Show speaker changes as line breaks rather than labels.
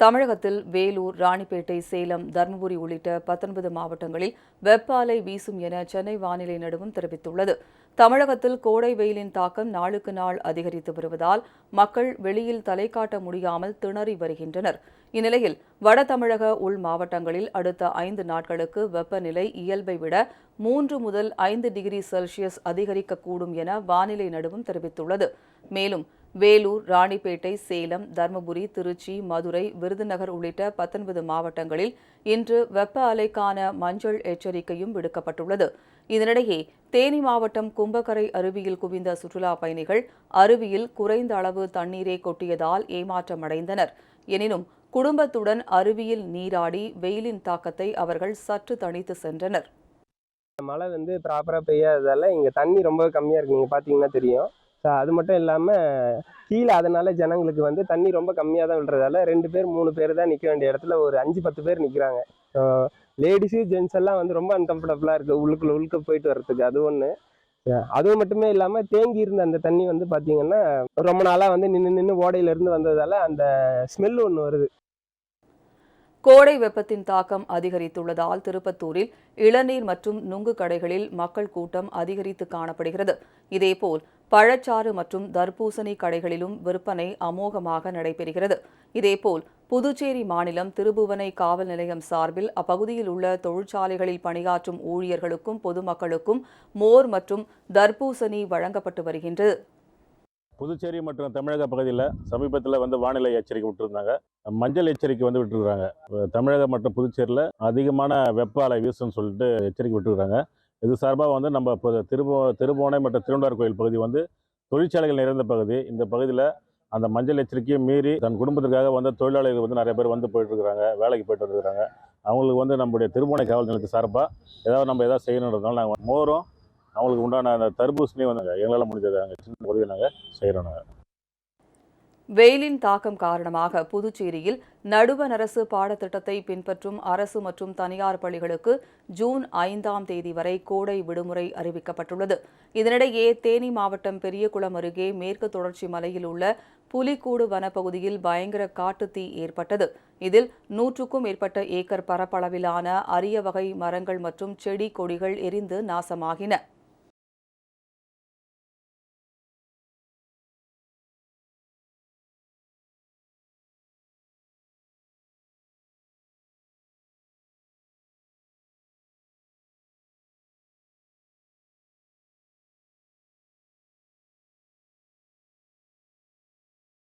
தமிழகத்தில் வேலூர் ராணிப்பேட்டை சேலம் தருமபுரி உள்ளிட்ட பத்தொன்பது மாவட்டங்களில் வெப்பாலை வீசும் என சென்னை வானிலை நடுவம் தெரிவித்துள்ளது. தமிழகத்தில் கோடை வெயிலின் தாக்கம் நாளுக்கு நாள் அதிகரித்து வருவதால் மக்கள் வெளியில் தலை காட்ட முடியாமல் திணறி வருகின்றனர். இந்நிலையில் வட தமிழக உள் மாவட்டங்களில் அடுத்த ஐந்து நாட்களுக்கு வெப்பநிலை இயல்பை விட மூன்று முதல் ஐந்து டிகிரி செல்சியஸ் அதிகரிக்கக்கூடும் என வானிலை நடுவம் தெரிவித்துள்ளது. மேலும் வேலூர் ராணிப்பேட்டை சேலம் தருமபுரி திருச்சி மதுரை விருதுநகர் உள்ளிட்ட பத்தொன்பது மாவட்டங்களில் இன்று வெப்ப அலைக்கான மஞ்சள் எச்சரிக்கையும் விடுக்கப்பட்டுள்ளது. இதனிடையே தேனி மாவட்டம் கும்பகரை அருவியில் குவிந்த சுற்றுலா பயணிகள் அருவியில் குறைந்த அளவு தண்ணீரை கொட்டியதால் ஏமாற்றமடைந்தனர். எனினும் குடும்பத்துடன் அருவியில் நீராடி வெயிலின் தாக்கத்தை அவர்கள் சற்று தணித்து சென்றனர்.
மழை வந்து ப்ராப்பராக பெய்யாததால் இங்கே தண்ணி ரொம்ப கம்மியாக இருக்கு. நீங்கள் பார்த்தீங்கன்னா தெரியும். அது மட்டும் இல்லாமல் கீழே அதனால ஜனங்களுக்கு வந்து தண்ணி ரொம்ப கம்மியாக தான் விழுறதால ரெண்டு பேர் மூணு பேர் தான் நிற்க வேண்டிய இடத்துல ஒரு அஞ்சு பத்து பேர் நிற்கிறாங்க ஸோ லேடிஸு ஜென்ஸ் எல்லாம் வந்து ரொம்ப அன்கம்ஃபர்டபுளாக இருக்குது உள்ளுக்குள்ள உள்ளுக்கு போயிட்டு வர்றதுக்கு. அது ஒன்று அதுவும் மட்டுமே இல்லாமல் தேங்கி இருந்த அந்த தண்ணி வந்து பார்த்தீங்கன்னா ரொம்ப நாளாக வந்து நின்று நின்று ஓடையிலேருந்து வந்ததால அந்த ஸ்மெல் ஒன்று வருது.
கோடை வெப்பத்தின் தாக்கம் அதிகரித்துள்ளதால் திருப்பத்தூரில் இளநீர் மற்றும் நுங்கு கடைகளில் மக்கள் கூட்டம் அதிகரித்து காணப்படுகிறது. இதேபோல் பழச்சாறு மற்றும் தர்பூசணி கடைகளிலும் விற்பனை அமோகமாக நடைபெறுகிறது. இதேபோல் புதுச்சேரி மாநிலம் திருபுவனை காவல் நிலையம் சார்பில் அப்பகுதியில் உள்ள தொழிற்சாலைகளில் பணியாற்றும் ஊழியர்களுக்கும் பொதுமக்களுக்கும் மோர் மற்றும் தர்பூசணி வழங்கப்பட்டு வருகின்றது.
புதுச்சேரி மற்றும் தமிழக பகுதியில் சமீபத்தில் வந்து வானிலை எச்சரிக்கை விட்டுருந்தாங்க. மஞ்சள் எச்சரிக்கை வந்து விட்டுருக்காங்க. தமிழகம் மற்றும் புதுச்சேரியில் அதிகமான வெப்ப அலை வீசுன்னு சொல்லிட்டு எச்சரிக்கை விட்டுருக்காங்க. இது சார்பாக வந்து நம்ம இப்போ திருபோ திருபுவனை மற்றும் திருவண்டார் கோயில் பகுதி வந்து தொழிற்சாலைகள் நிறைந்த பகுதி. இந்த பகுதியில் அந்த மஞ்சள் எச்சரிக்கையும் மீறி தன் குடும்பத்திற்காக வந்து தொழிலாளர்கள் வந்து நிறைய பேர் வந்து போயிட்டுருக்குறாங்க வேலைக்கு போயிட்டு வந்துருக்குறாங்க. அவங்களுக்கு வந்து நம்முடைய திருபுவனை காவல் நிலையத்து சார்பாக ஏதாவது நம்ம ஏதாவது செய்யணுன்றதுனால நாங்கள் மோரும் அவங்களுக்கு உண்டான அந்த தர்பூசணியும் வந்து எங்களால் முடிஞ்சதை நாங்கள் சின்ன உதவி நாங்கள் செய்கிறோம் நாங்கள்
வெயிலின் தாக்கம் காரணமாக புதுச்சேரியில் நடுவண் அரசு பாடத்திட்டத்தை பின்பற்றும் அரசு மற்றும் தனியார் பள்ளிகளுக்கு ஜூன் ஐந்தாம் தேதி வரை கோடை விடுமுறை அறிவிக்கப்பட்டுள்ளது. இதனிடையே தேனி மாவட்டம் பெரியகுளம் அருகே மேற்கு தொடர்ச்சி மலையில் உள்ள புலிக்கூடு வனப்பகுதியில் பயங்கர காட்டுத்தீ ஏற்பட்டது. இதில் நூற்றுக்கும் மேற்பட்ட ஏக்கர் பரப்பளவிலான அரிய வகை மரங்கள் மற்றும் செடி கொடிகள் எரிந்து நாசமாகின.